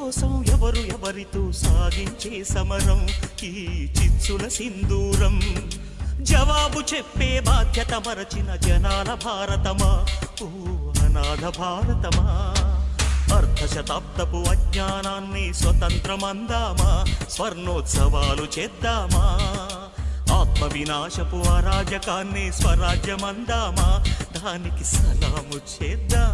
కోసం ఎవరు ఎవరితో సాగించే సమరం? ఈ చిచ్చుల సింధూరం. జవాబు చెప్పే బాధ్యత మరచిన జనాల భారతమా? ఓ అనాథ భారతమా? అర్ధశతాబ్దపు అజ్ఞానాన్ని స్వతంత్రమందామా? స్వర్ణోత్సవాలు చేద్దామా? ఆత్మ వినాశపు అరాజకాన్ని స్వరాజ్యమందామా? దానికి సలాము చేద్దామా